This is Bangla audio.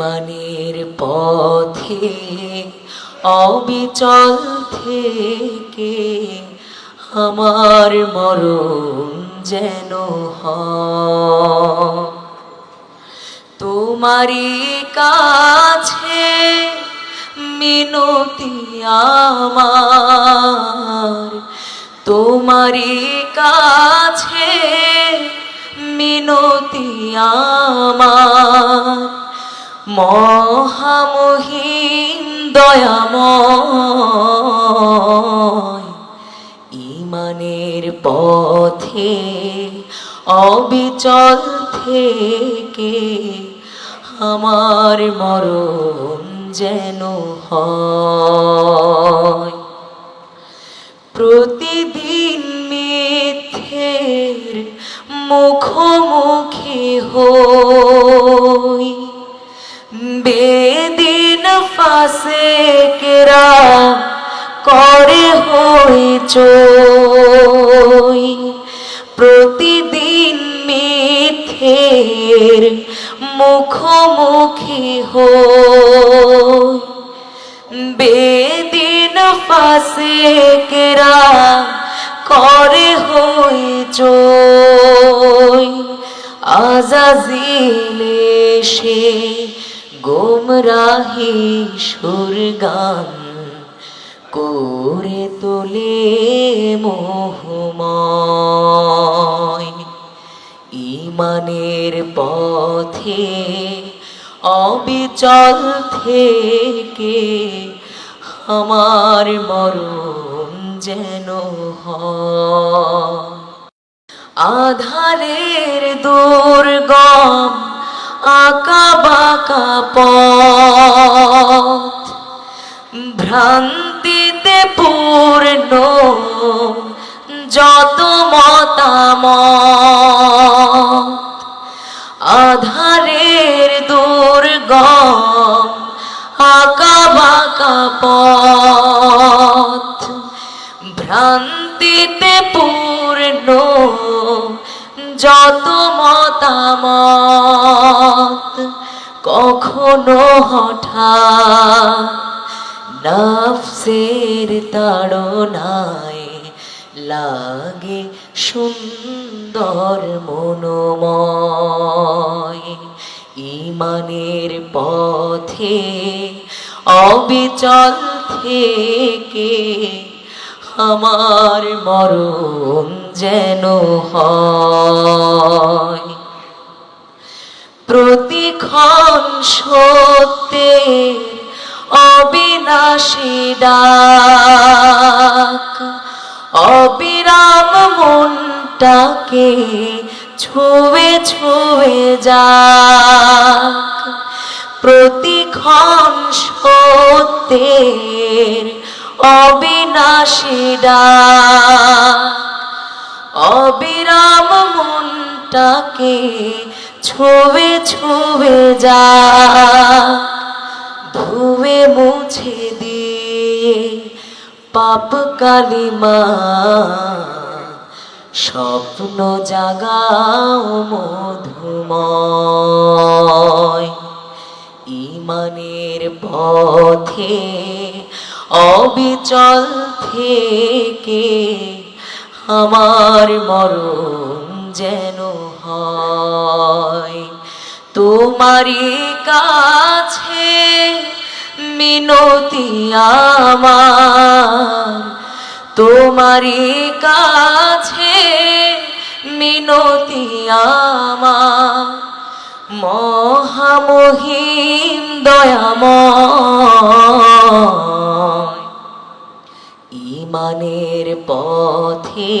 ইমানের পথে, অবিচল থেকে আমার মরণ যেন তোমারই কাছে মিনতি আমার, তোমারই কাছে মিনতি আমার। মহামহিম দয়াময়। ইমানের পথে অবিচল থেকে আমার মরণ যেন প্রতিদিন মিথ্যের মুখোমুখি হই। বেদিন ফাঁসে কেরা করে হই চই। প্রতিদিন মিথ্যের মুখোমুখি হই। বেদিন ফাঁসে কেরা করে হই চই। আজাজিলে সে গোমরাহি সুর গান করে তোলে মোহময়। ইমানের পথে, অবিচল থেকে আমার মরণ যেন আধারের দুর্গম আঁকা বাঁকা পথ। ভ্রান্তিতে পূর্ণ যত মতামত। আধারের দুর্গম আঁকা, বাঁকা পথ। ভ্রান্তিতে পূর্ণ যত মতামত। কখনো হঠাৎ নফসের তাড়নায় লাগে সুন্দর মনোময়। ইমানের পথে অবিচল থেকে আমার মরণ যেন হয়। সত্যের অবিনাশী ডাক। অবিরাম মনটাকে ছুঁয়ে ছুঁয়ে যাক। প্রতিক্ষণ সত্যের অবিনাশী ডাক। অবিরাম মনটাকে ছুঁয়ে ছুঁয়ে যা, ধুয়ে মুছে দিয়ে পাপ কালিমা, স্বপ্ন জাগাও মধুময়। ইমানের পথে, অবিচল থেকে আমার মরণ যেন হয়। তোমারই কাছে মিনতি আমার। তোমারই কাছে মিনতি আমার। মহামহিম দয়াময়। ইমানের পথে